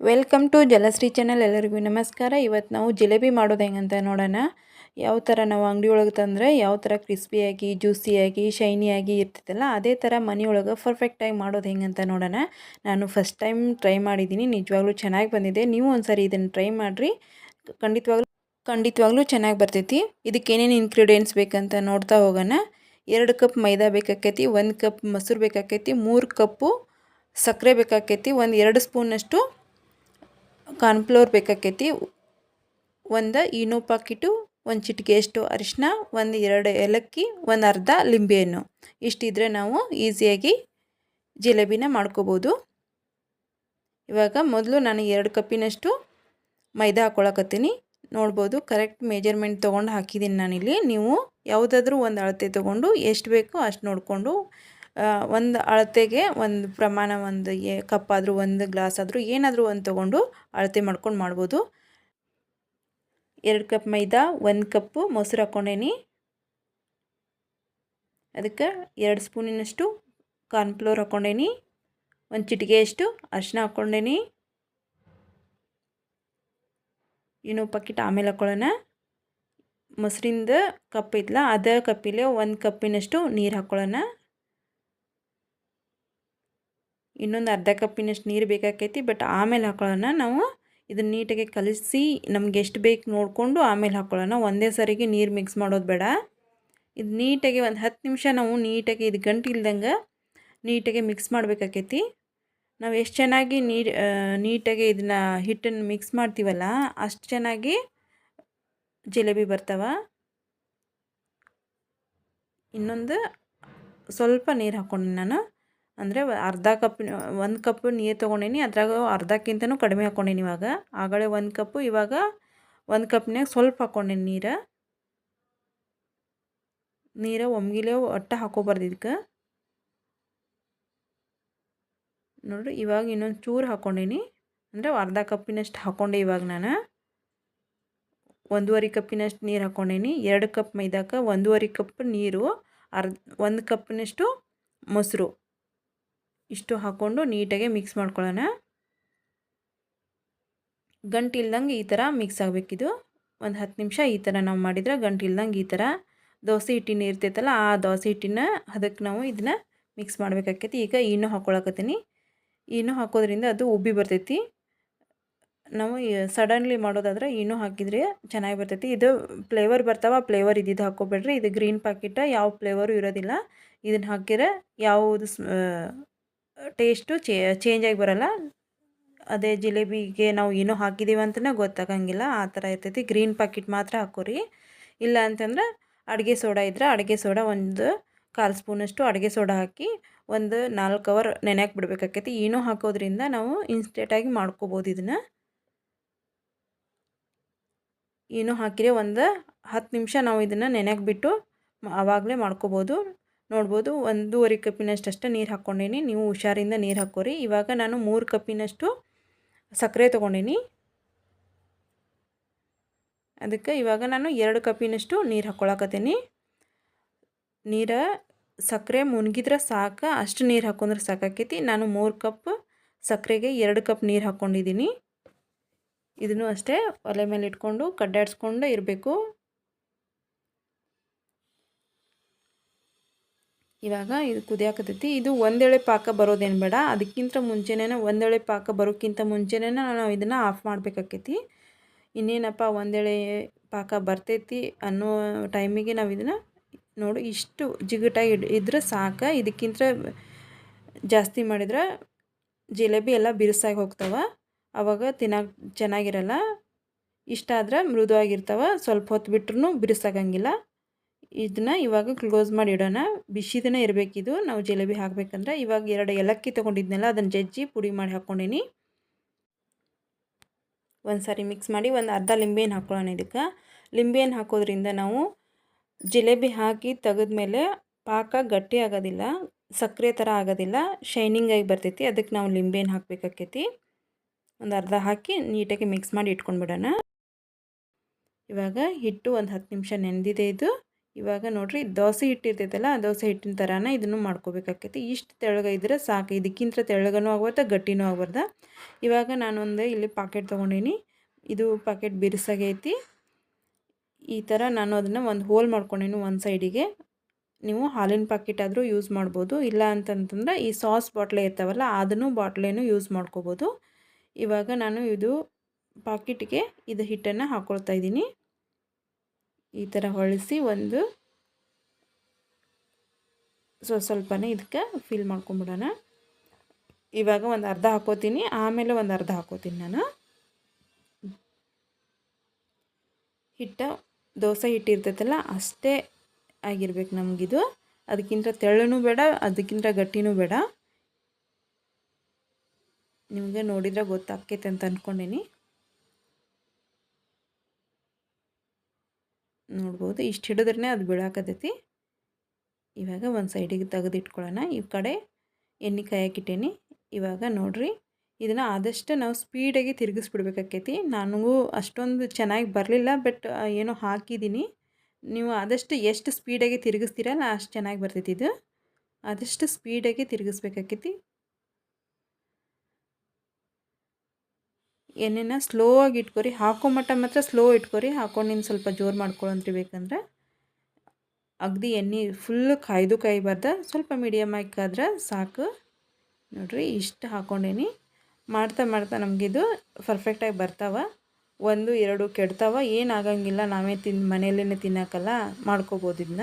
Welcome to ಜಲಶ್ರೀ channel ಎಲ್ಲರಿಗೂ ನಮಸ್ಕಾರ. ಇವತ್ತು ನಾವು ಜಿಲೇಬಿ ಮಾಡೋದು ಹೆಂಗಂತ ನೋಡೋಣ. ಯಾವ ಥರ ನಾವು ಅಂಗಡಿ ಒಳಗೆ ತಂದರೆ ಯಾವ ಥರ ಕ್ರಿಸ್ಪಿಯಾಗಿ ಜ್ಯೂಸಿಯಾಗಿ ಶೈನಿಯಾಗಿ ಇರ್ತೈತಲ್ಲ ಅದೇ ಥರ ಮನೆಯೊಳಗೆ ಪರ್ಫೆಕ್ಟಾಗಿ ಮಾಡೋದು ಹೆಂಗಂತ ನೋಡೋಣ. ನಾನು ಫಸ್ಟ್ ಟೈಮ್ ಟ್ರೈ ಮಾಡಿದ್ದೀನಿ ನಿಜವಾಗ್ಲೂ ಚೆನ್ನಾಗಿ ಬಂದಿದೆ. ನೀವು ಒಂದ್ಸರಿ ಇದನ್ನು ಟ್ರೈ ಮಾಡಿರಿ. ಖಂಡಿತವಾಗ್ಲೂ ಖಂಡಿತವಾಗ್ಲೂ ಚೆನ್ನಾಗಿ ಬರ್ತೈತಿ. ಇದಕ್ಕೇನೇನು ಇನ್ಗ್ರೀಡಿಯೆಂಟ್ಸ್ ಬೇಕಂತ ನೋಡ್ತಾ ಹೋಗೋಣ. ಎರಡು ಕಪ್ ಮೈದಾ ಬೇಕಾಕೈತಿ ಒಂದು ಕಪ್ ಮೊಸರು ಬೇಕಾಕೈತಿ ಮೂರು ಕಪ್ಪು ಸಕ್ಕರೆ ಬೇಕಾಕೈತಿ ಒಂದು ಎರಡು ಸ್ಪೂನಷ್ಟು ಕಾರ್ನ್ಫ್ಲೋರ್ ಬೇಕಾಕೈತಿ. ಒಂದು ಇನೋ ಪಾಕಿಟು, ಒಂದು ಚಿಟಿಕೆಯಷ್ಟು ಅರಿಶಿನ ಒಂದು ಎರಡು ಏಲಕ್ಕಿ, ಒಂದು ಅರ್ಧ ಲಿಂಬೆಹಣ್ಣು ಇಷ್ಟಿದ್ರೆ ನಾವು ಈಸಿಯಾಗಿ ಜಿಲೇಬಿನ ಮಾಡ್ಕೋಬೋದು. ಇವಾಗ ಮೊದಲು ನಾನು ಎರಡು ಕಪ್ಪಿನಷ್ಟು ಮೈದಾ ಹಾಕ್ಕೊಳಕತ್ತೀನಿ ನೋಡ್ಬೋದು, ಕರೆಕ್ಟ್ ಮೆಜರ್ಮೆಂಟ್ ತೊಗೊಂಡು ಹಾಕಿದ್ದೀನಿ ನಾನಿಲ್ಲಿ. ನೀವು ಯಾವುದಾದ್ರೂ ಒಂದು ಅಳತೆ ತೊಗೊಂಡು ಎಷ್ಟು ಬೇಕೋ ಅಷ್ಟು ನೋಡಿಕೊಂಡು ಒಂದು ಅಳತೆಗೆ ಒಂದು ಪ್ರಮಾಣ ಒಂದು ಏ ಕಪ್ ಆದರೂ ಒಂದು ಗ್ಲಾಸ್ ಆದರೂ ಏನಾದರೂ ಒಂದು ತೊಗೊಂಡು ಅಳತೆ ಮಾಡ್ಕೊಂಡು ಮಾಡ್ಬೋದು. ಎರಡು ಕಪ್ ಮೈದಾ, ಒಂದು ಕಪ್ಪು ಮೊಸರು ಹಾಕ್ಕೊಂಡೇನಿ ಅದಕ್ಕೆ ಎರಡು ಸ್ಪೂನಿನಷ್ಟು ಕಾರ್ನ್ಫ್ಲೋರ್ ಹಾಕ್ಕೊಂಡೇನಿ ಒಂದು ಚಿಟಿಗೆಯಷ್ಟು ಅರಿಶಿನ ಹಾಕ್ಕೊಂಡೇನಿ ಇನ್ನು ಪಕ್ಕಿಟ್ ಆಮೇಲೆ ಹಾಕ್ಕೊಳ್ಳೋಣ ಮೊಸರಿಂದ ಕಪ್ ಐತಲ್ಲ ಅದೇ ಕಪ್ಪಿಲೆ ಒಂದು ಕಪ್ಪಿನಷ್ಟು ನೀರು ಹಾಕ್ಕೊಳ್ಳೋಣ ಇನ್ನೊಂದು ಅರ್ಧ ಕಪ್ಪಿನಷ್ಟು ನೀರು ಬೇಕಾಕೈತಿ ಬಟ್ ಆಮೇಲೆ ಹಾಕೊಳ್ಳೋಣ ನಾವು ಇದನ್ನು ನೀಟಾಗಿ ಕಲಿಸಿ ನಮ್ಗೆ ಎಷ್ಟು ಬೇಕು ನೋಡಿಕೊಂಡು ಆಮೇಲೆ ಹಾಕೊಳ್ಳೋಣ. ಒಂದೇ ಸರಿಗೆ ನೀರು ಮಿಕ್ಸ್ ಮಾಡೋದು ಬೇಡ. ಇದು ನೀಟಾಗಿ ಒಂದು ಹತ್ತು ನಿಮಿಷ ನಾವು ನೀಟಾಗಿ ಇದು ಗಂಟು ಇಲ್ದಂಗೆ ನೀಟಾಗಿ ಮಿಕ್ಸ್ ಮಾಡಬೇಕಾಕೈತಿ. ನಾವು ಎಷ್ಟು ಚೆನ್ನಾಗಿ ನೀರು ನೀಟಾಗಿ ಇದನ್ನ ಹಿಟ್ಟನ್ನು ಮಿಕ್ಸ್ ಮಾಡ್ತೀವಲ್ಲ, ಅಷ್ಟು ಚೆನ್ನಾಗಿ ಜಿಲೇಬಿ ಬರ್ತಾವ. ಇನ್ನೊಂದು ಸ್ವಲ್ಪ ನೀರು ಹಾಕ್ಕೊಂಡು ನಾನು ಅಂದರೆ ಅರ್ಧ ಕಪ್, ಒಂದು ಕಪ್ ನೀರು ತೊಗೊಂಡೀನಿ, ಅದ್ರಾಗ ಅರ್ಧಕ್ಕಿಂತನೂ ಕಡಿಮೆ ಹಾಕ್ಕೊಂಡೀನಿ ಇವಾಗ. ಆಗಲೇ ಒಂದು ಕಪ್ಪು ಇವಾಗ ಒಂದು ಕಪ್ನಾಗ ಸ್ವಲ್ಪ ಹಾಕ್ಕೊಂಡೀನಿ ನೀರು. ನೀರು ಒಮ್ಗಿಲೆ ಒಟ್ಟ ಹಾಕೋಬಾರ್ದು ಇದಕ್ಕೆ ನೋಡ್ರಿ, ಇವಾಗ ಇನ್ನೊಂದು ಚೂರು ಹಾಕ್ಕೊಂಡೀನಿ ಅಂದರೆ ಅರ್ಧ ಕಪ್ಪಿನಷ್ಟು ಹಾಕ್ಕೊಂಡೆ ಇವಾಗ ನಾನು. ಒಂದೂವರೆ ಕಪ್ಪಿನಷ್ಟು ನೀರು ಹಾಕ್ಕೊಂಡೀನಿ ಎರಡು ಕಪ್ ಮೈದಾಕ ಒಂದೂವರೆ ಕಪ್ ನೀರು, ಅರ್ಧ, ಒಂದು ಕಪ್ಪಿನಷ್ಟು ಮೊಸರು. ಇಷ್ಟು ಹಾಕ್ಕೊಂಡು ನೀಟಾಗಿ ಮಿಕ್ಸ್ ಮಾಡ್ಕೊಳ್ಳೋಣ. ಗಂಟಿಲ್ದಂಗೆ ಈ ಥರ ಮಿಕ್ಸ್ ಆಗಬೇಕಿದು. ಒಂದು ಹತ್ತು ನಿಮಿಷ ಈ ಥರ ನಾವು ಮಾಡಿದ್ರೆ ಗಂಟಿಲ್ದಂಗೆ ಈ ಥರ ದೋಸೆ ಹಿಟ್ಟಿನ ಇರ್ತೈತಲ್ಲ ಆ ದೋಸೆ ಹಿಟ್ಟಿನ ಅದಕ್ಕೆ ನಾವು ಇದನ್ನ ಮಿಕ್ಸ್ ಮಾಡಬೇಕಾಕೈತಿ. ಈಗ ಇನ್ನೂ ಹಾಕ್ಕೊಳಕತ್ತೀನಿ. ಇನ್ನೂ ಹಾಕೋದ್ರಿಂದ ಅದು ಉಬ್ಬಿ ಬರ್ತೈತಿ. ನಾವು ಸಡನ್ಲಿ ಮಾಡೋದಾದ್ರೆ ಇನ್ನೂ ಹಾಕಿದರೆ ಚೆನ್ನಾಗಿ ಬರ್ತೈತಿ. ಇದು ಫ್ಲೇವರ್ ಬರ್ತಾವ ಫ್ಲೇವರ್ ಇದ್ದಿದ್ದು ಹಾಕ್ಕೊಬೇಡ್ರಿ. ಇದು ಗ್ರೀನ್ ಪ್ಯಾಕೆಟ್ ಯಾವ ಫ್ಲೇವರು ಇರೋದಿಲ್ಲ. ಇದನ್ನು ಹಾಕಿದ್ರೆ ಯಾವುದು ಟೇಸ್ಟು ಚೇಂಜ್ ಆಗಿ ಬರೋಲ್ಲ. ಅದೇ ಜಿಲೇಬಿಗೆ ನಾವು ಏನೋ ಹಾಕಿದ್ದೀವಿ ಅಂತಲೇ ಗೊತ್ತಾಗಂಗಿಲ್ಲ. ಆ ಥರ ಇರ್ತೈತಿ. ಗ್ರೀನ್ ಪ್ಯಾಕೆಟ್ ಮಾತ್ರ ಹಾಕೋರಿ. ಇಲ್ಲ ಅಂತಂದ್ರೆ ಅಡುಗೆ ಸೋಡಾ ಇದ್ರೆ ಅಡುಗೆ ಸೋಡಾ ಒಂದು ಕಾಲು ಸ್ಪೂನಷ್ಟು ಅಡುಗೆ ಸೋಡಾ ಹಾಕಿ ಒಂದು ನಾಲ್ಕು ಅವರ್ ನೆನೆಯಕ್ಕೆ ಬಿಡಬೇಕಾಕೈತಿ. ಏನೋ ಹಾಕೋದ್ರಿಂದ ನಾವು ಇನ್ಸ್ಟೆಂಟಾಗಿ ಮಾಡ್ಕೋಬೋದು ಇದನ್ನು. ಏನೋ ಹಾಕಿದ್ರೆ ಒಂದು ಹತ್ತು ನಿಮಿಷ ನಾವು ಇದನ್ನು ನೆನೆಯಕ್ಕೆ ಬಿಟ್ಟು ಆವಾಗಲೇ ಮಾಡ್ಕೋಬೋದು. ನೋಡ್ಬೋದು ಒಂದೂವರೆ ಕಪ್ಪಿನಷ್ಟು ಅಷ್ಟೇ ನೀರು ಹಾಕ್ಕೊಂಡೇನಿ. ನೀವು ಹುಷಾರಿಂದ ನೀರು ಹಾಕೋರಿ. ಇವಾಗ ನಾನು ಮೂರು ಕಪ್ಪಿನಷ್ಟು ಸಕ್ಕರೆ ತೊಗೊಂಡೇನಿ. ಅದಕ್ಕೆ ಇವಾಗ ನಾನು ಎರಡು ಕಪ್ಪಿನಷ್ಟು ನೀರು ಹಾಕ್ಕೊಳಕತ್ತೀನಿ ನೀರು ಸಕ್ಕರೆ ಮುನ್ಗಿದ್ರೆ ಸಾಕು, ಅಷ್ಟು ನೀರು ಹಾಕೊಂಡ್ರೆ ಸಾಕಾಕೈತಿ. ನಾನು ಮೂರು ಕಪ್ ಸಕ್ಕರೆಗೆ ಎರಡು ಕಪ್ ನೀರು ಹಾಕ್ಕೊಂಡಿದ್ದೀನಿ ಇದನ್ನು ಅಷ್ಟೇ ಒಲೆ ಮೇಲೆ ಇಟ್ಕೊಂಡು ಕಡ್ಡಾಡಿಸ್ಕೊಂಡು ಇರಬೇಕು. ಇವಾಗ ಇದು ಕುದಿಯಾಕತೈತಿ ಇದು ಒಂದೆಳೆ ಪಾಕ ಬರೋದೇನು ಬೇಡ. ಅದಕ್ಕಿಂತ ಮುಂಚೆನೇ ಒಂದೆಳೆ ಪಾಕ ಬರೋಕ್ಕಿಂತ ಮುಂಚೆನೇ ನಾವು ಇದನ್ನು ಆಫ್ ಮಾಡಬೇಕಾಕೈತಿ. ಇನ್ನೇನಪ್ಪ ಒಂದೆಳೆ ಪಾಕ ಬರ್ತೈತಿ ಅನ್ನೋ ಟೈಮಿಗೆ ನಾವು ಇದನ್ನು ನೋಡು, ಇಷ್ಟು ಜಿಗುಟಾಗಿ ಇದ್ರೆ ಸಾಕು. ಇದಕ್ಕಿಂತ ಜಾಸ್ತಿ ಮಾಡಿದ್ರೆ ಜಿಲೇಬಿ ಎಲ್ಲ ಬಿರುಸಾಗಿ ಹೋಗ್ತಾವೆ. ಅವಾಗ ತಿನ್ನೋಕೆ ಚೆನ್ನಾಗಿರಲ್ಲ. ಇಷ್ಟ ಆದ್ರೆ ಮೃದುವಾಗಿರ್ತಾವೆ. ಸ್ವಲ್ಪ ಹೊತ್ತು ಬಿಟ್ರೂ ಬಿರುಸಾಗಂಗಿಲ್ಲ. ಇದನ್ನ ಇವಾಗ ಕ್ಲೋಸ್ ಮಾಡಿ ಇಡೋಣ. ಬಿಸಿದನೇ ಇರಬೇಕಿದು. ನಾವು ಜಿಲೇಬಿ ಹಾಕಬೇಕಂದ್ರೆ ಇವಾಗ ಎರಡು ಏಲಕ್ಕಿ ತೊಗೊಂಡಿದ್ನಲ್ಲ, ಅದನ್ನು ಜಜ್ಜಿ ಪುಡಿ ಮಾಡಿ ಹಾಕ್ಕೊಂಡೀನಿ. ಒಂದು ಸಾರಿ ಮಿಕ್ಸ್ ಮಾಡಿ ಒಂದು ಅರ್ಧ ಲಿಂಬೆಹಣ್ಣು ಹಾಕ್ಕೊಳ್ಳೋಣ ಇದಕ್ಕೆ. ಲಿಂಬೆಹಣ್ಣು ಹಾಕೋದ್ರಿಂದ ನಾವು ಜಿಲೇಬಿ ಹಾಕಿ ತೆಗೆದ್ಮೇಲೆ ಪಾಕ ಗಟ್ಟಿ ಆಗೋದಿಲ್ಲ ಸಕ್ಕರೆ ಥರ ಆಗೋದಿಲ್ಲ ಶೈನಿಂಗಾಗಿ ಬರ್ತೈತಿ. ಅದಕ್ಕೆ ನಾವು ಲಿಂಬೆಹಣ್ಣು ಹಾಕಬೇಕಾಕೈತಿ. ಒಂದು ಅರ್ಧ ಹಾಕಿ ನೀಟಾಗಿ ಮಿಕ್ಸ್ ಮಾಡಿ ಇಟ್ಕೊಂಡ್ಬಿಡೋಣ. ಇವಾಗ ಹಿಟ್ಟು ಒಂದು ಹತ್ತು ನಿಮಿಷ ನೆನೆದಿದೆ ಇದು. ಇವಾಗ ನೋಡಿರಿ ದೋಸೆ ಹಿಟ್ಟಿರ್ತೈತಲ್ಲ, ಆ ದೋಸೆ ಹಿಟ್ಟಿನ ಥರನ ಇದನ್ನು ಮಾಡ್ಕೋಬೇಕಾಕೈತಿ ಇಷ್ಟು ತೆಳಗ ಇದ್ರೆ ಸಾಕು. ಇದಕ್ಕಿಂತ ತೆಳಗನೂ ಆಗ್ಬಾರ್ದು, ಗಟ್ಟಿನೂ ಆಗ್ಬಾರ್ದು. ಇವಾಗ ನಾನೊಂದು ಇಲ್ಲಿ ಪಾಕೆಟ್ ತೊಗೊಂಡೀನಿ. ಇದು ಪಾಕೆಟ್ ಬಿರ್ಸಾಗೈತಿ ಈ ಥರ ನಾನು ಅದನ್ನು ಒಂದು ಹೋಲ್ ಮಾಡ್ಕೊಂಡೀನಿ ಒಂದು ಸೈಡಿಗೆ ನೀವು ಹಾಲಿನ ಪಾಕೆಟ್ ಆದರೂ ಯೂಸ್ ಮಾಡ್ಬೋದು. ಇಲ್ಲ ಅಂತಂತಂದ್ರೆ ಈ ಸಾಸ್ ಬಾಟ್ಲೆ ಇರ್ತಾವಲ್ಲ, ಅದನ್ನು ಬಾಟ್ಲೇನು ಯೂಸ್ ಮಾಡ್ಕೋಬೋದು. ಇವಾಗ ನಾನು ಇದು ಪಾಕೆಟ್ಗೆ ಇದು ಹಿಟ್ಟನ್ನು ಹಾಕ್ಕೊಳ್ತಾ ಇದ್ದೀನಿ. ಈ ಥರ ಹೊಳಿಸಿ ಒಂದು ಸೊ ಸ್ವಲ್ಪನೇ ಇದಕ್ಕೆ ಫಿಲ್ ಮಾಡ್ಕೊಂಬಿಡೋಣ. ಇವಾಗ ಒಂದು ಅರ್ಧ ಹಾಕೋತೀನಿ. ಆಮೇಲೆ ಒಂದು ಅರ್ಧ ಹಾಕೋತೀನಿ ನಾನು. ಹಿಟ್ಟ ದೋಸೆ ಹಿಟ್ಟಿರ್ತೈತಲ್ಲ ಅಷ್ಟೇ ಆಗಿರ್ಬೇಕು ನಮಗಿದು. ಅದಕ್ಕಿಂತ ತೆಳ್ಳನೂ ಬೇಡ, ಅದಕ್ಕಿಂತ ಗಟ್ಟಿನೂ ಬೇಡ. ನಿಮಗೆ ನೋಡಿದ್ರೆ ಗೊತ್ತಾಗ್ತೈತೆ ಅಂತ ಅಂದ್ಕೊಂಡೀನಿ ನೋಡ್ಬೋದು. ಇಷ್ಟು ಹಿಡಿದ್ರೆ ಅದು ಬೀಳಾಕತೈತಿ ಇವಾಗ ಒಂದು ಸೈಡಿಗೆ ತೆಗೆದಿಟ್ಕೊಳ್ಳೋಣ ಈ ಕಡೆ ಎಣ್ಣೆ ಕಾಯಕ್ಕಿಟ್ಟೇನಿ. ಇವಾಗ ನೋಡಿರಿ, ಇದನ್ನು ಆದಷ್ಟು ನಾವು ಸ್ಪೀಡಾಗಿ ತಿರುಗಿಸ್ಬಿಡ್ಬೇಕಾಕೈತಿ. ನನಗೂ ಅಷ್ಟೊಂದು ಚೆನ್ನಾಗಿ ಬರಲಿಲ್ಲ, ಬಟ್ ಏನೋ ಹಾಕಿದ್ದೀನಿ ನೀವು ಆದಷ್ಟು ಎಷ್ಟು ಸ್ಪೀಡಾಗಿ ತಿರುಗಿಸ್ತೀರಲ್ಲ ಅಷ್ಟು ಚೆನ್ನಾಗಿ ಬರ್ತೈತಿ ಇದು. ಆದಷ್ಟು ಸ್ಪೀಡಾಗಿ ತಿರುಗಿಸ್ಬೇಕಾಕೈತಿ. ಎಣ್ಣೆನ ಸ್ಲೋ ಆಗಿ ಇಟ್ಕೊರಿ. ಹಾಕೋ ಮಟ್ಟ ಮಾತ್ರ ಸ್ಲೋ ಇಟ್ಕೊರಿ. ಹಾಕೊಂಡು ಸ್ವಲ್ಪ ಜೋರು ಮಾಡ್ಕೊಳ್ಳೋಂತ್ರಿ ಬೇಕಂದ್ರೆ. ಅಗದಿ ಎಣ್ಣೆ ಫುಲ್ ಕಾಯ್ದು ಕಾಯ್ಬಾರ್ದು. ಸ್ವಲ್ಪ ಮೀಡಿಯಮ್ ಆಗಿ ಸಾಕು. ನೋಡಿರಿ, ಇಷ್ಟು ಹಾಕೊಂಡೇನಿ. ಮಾಡ್ತಾ ಮಾಡ್ತಾ ನಮಗಿದು ಪರ್ಫೆಕ್ಟಾಗಿ ಬರ್ತಾವ. ಒಂದು, ಎರಡು ಕೆಡ್ತಾವ. ಏನಾಗಂಗಿಲ್ಲ ನಾವೇ ತಿನ್ ಮನೆಯಲ್ಲೇ ತಿನ್ನೋಕ್ಕಲ್ಲ ಮಾಡ್ಕೋಬೋದು ಇದನ್ನ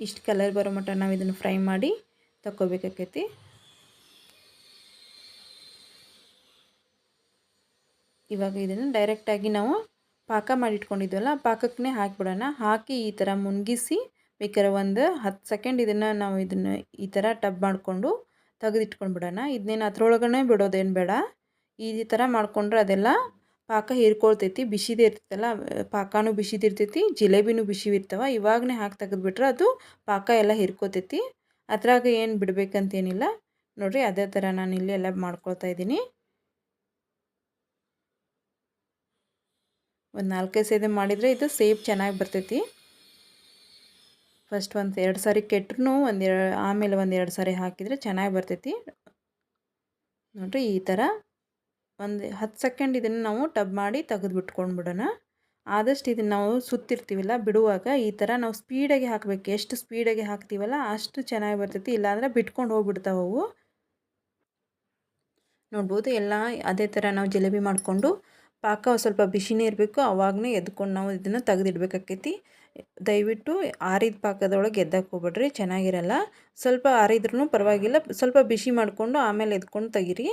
ಇಷ್ಟು ಕಲರ್ ಬರೋ ಮಟ್ಟ ನಾವು ಇದನ್ನು ಫ್ರೈ ಮಾಡಿ ತಗೋಬೇಕಾಕೈತಿ ಇವಾಗ ಇದನ್ನು ಡೈರೆಕ್ಟಾಗಿ ನಾವು ಪಾಕ ಮಾಡಿಟ್ಕೊಂಡಿದ್ವಲ್ಲ ಪಾಕಕ್ಕೆ ಹಾಕಿಬಿಡೋಣ. ಹಾಕಿ ಈ ಥರ ಮುನ್ಗಿಸಿ ಬೇಕಾದ್ರೆ ಒಂದು ಹತ್ತು ಸೆಕೆಂಡ್ ಇದನ್ನು ನಾವು ಇದನ್ನು ಈ ಥರ ಟಬ್ ಮಾಡಿಕೊಂಡು ತೆಗೆದಿಟ್ಕೊಂಡು ಬಿಡೋಣ ಇದನ್ನೇನು ಅದ್ರೊಳಗೇ ಬಿಡೋದೇನು ಬೇಡ. ಈ ಥರ ಮಾಡಿಕೊಂಡ್ರೆ ಅದೆಲ್ಲ ಪಾಕ ಹೀರ್ಕೊಳ್ತೈತಿ, ಬಿಸಿದೇ ಇರ್ತೈತಲ್ಲ ಪಾಕನೂ ಬಿಸಿದಿರ್ತೈತಿ ಜಿಲೇಬಿನೂ ಬಿಸಿ ಇರ್ತವ, ಇವಾಗನೇ ಹಾಕಿ ತೆಗೆದ್ಬಿಟ್ರೆ ಅದು ಪಾಕ ಎಲ್ಲ ಹಿರ್ಕೋತೈತಿ. ಅದ್ರಾಗ ಏನು ಬಿಡಬೇಕಂತೇನಿಲ್ಲ. ನೋಡಿರಿ ಅದೇ ಥರ ನಾನು ಇಲ್ಲಿ ಎಲ್ಲ ಮಾಡ್ಕೊಳ್ತಾ ಇದ್ದೀನಿ. ಒಂದು ನಾಲ್ಕೈದು ಸೇದೆ ಮಾಡಿದರೆ ಇದು ಸೇಫ್ ಚೆನ್ನಾಗಿ ಬರ್ತೈತಿ. ಫಸ್ಟ್ ಒಂದು ಎರಡು ಸಾರಿ ಕೆಟ್ಟರು ಒಂದು ಎರಡು ಆಮೇಲೆ ಒಂದು ಎರಡು ಸಾರಿ ಹಾಕಿದರೆ ಚೆನ್ನಾಗಿ ಬರ್ತೈತಿ. ನೋಡಿರಿ ಈ ಥರ ಒಂದು ಹತ್ತು ಸೆಕೆಂಡ್ ಇದನ್ನು ನಾವು ಟಬ್ ಮಾಡಿ ತೆಗೆದು ಬಿಟ್ಕೊಂಡ್ಬಿಡೋಣ ಆದಷ್ಟು ಇದನ್ನು ನಾವು ಸುತ್ತಿರ್ತೀವಲ್ಲ, ಬಿಡುವಾಗ ಈ ಥರ ನಾವು ಸ್ಪೀಡಾಗಿ ಹಾಕಬೇಕು. ಎಷ್ಟು ಸ್ಪೀಡಾಗಿ ಹಾಕ್ತೀವಲ್ಲ ಅಷ್ಟು ಚೆನ್ನಾಗಿ ಬರ್ತೈತಿ. ಇಲ್ಲಾಂದರೆ ಬಿಟ್ಕೊಂಡು ಹೋಗ್ಬಿಡ್ತಾವೆ ಅವು. ನೋಡ್ಬೋದು ಎಲ್ಲ ಅದೇ ಥರ ನಾವು ಜಿಲೇಬಿ ಮಾಡಿಕೊಂಡು ಪಾಕ ಸ್ವಲ್ಪ ಬಿಸಿನೇ ಇರಬೇಕು. ಅವಾಗನೇ ಎದ್ಕೊಂಡು ನಾವು ಇದನ್ನು ತೆಗೆದಿಡ್ಬೇಕಾಕೈತಿ. ದಯವಿಟ್ಟು ಆರಿದ ಪಾಕದೊಳಗೆ ಎದ್ದಕ್ಕೆ ಹೋಗ್ಬೇಡ್ರಿ, ಚೆನ್ನಾಗಿರಲ್ಲ. ಸ್ವಲ್ಪ ಆರಿದ್ರೂ ಪರವಾಗಿಲ್ಲ, ಸ್ವಲ್ಪ ಬಿಸಿ ಮಾಡಿಕೊಂಡು ಆಮೇಲೆ ಎದ್ಕೊಂಡು ತೆಗೀರಿ.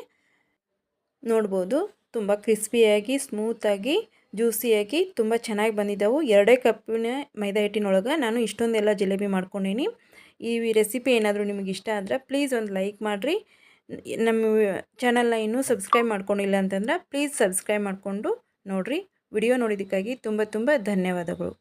ನೋಡ್ಬೋದು. ತುಂಬ ಕ್ರಿಸ್ಪಿಯಾಗಿ, ಸ್ಮೂತಾಗಿ, ಜ್ಯೂಸಿಯಾಗಿ ತುಂಬ ಚೆನ್ನಾಗಿ ಬಂದಿದ್ದಾವೆ. ಎರಡೇ ಕಪ್ಪಿನ ಮೈದಾ ಹಿಟ್ಟಿನೊಳಗೆ ನಾನು ಇಷ್ಟೊಂದೆಲ್ಲ ಜಿಲೇಬಿ ಮಾಡ್ಕೊಂಡೀನಿ. ಈ ರೆಸಿಪಿ ಏನಾದರೂ ನಿಮಗೆ ಇಷ್ಟ ಆದರೆ ಪ್ಲೀಸ್ ಒಂದು ಲೈಕ್ ಮಾಡಿರಿ. ನಮ್ಮ ಚಾನಲ್ನ ಇನ್ನೂ ಸಬ್ಸ್ಕ್ರೈಬ್ ಮಾಡ್ಕೊಂಡಿಲ್ಲ ಅಂತಂದ್ರೆ ಪ್ಲೀಸ್ ಸಬ್ಸ್ಕ್ರೈಬ್ ಮಾಡಿಕೊಂಡು ನೋಡಿರಿ. ವಿಡಿಯೋ ನೋಡಿದ್ದಕ್ಕಾಗಿ ತುಂಬ ತುಂಬ ಧನ್ಯವಾದಗಳು.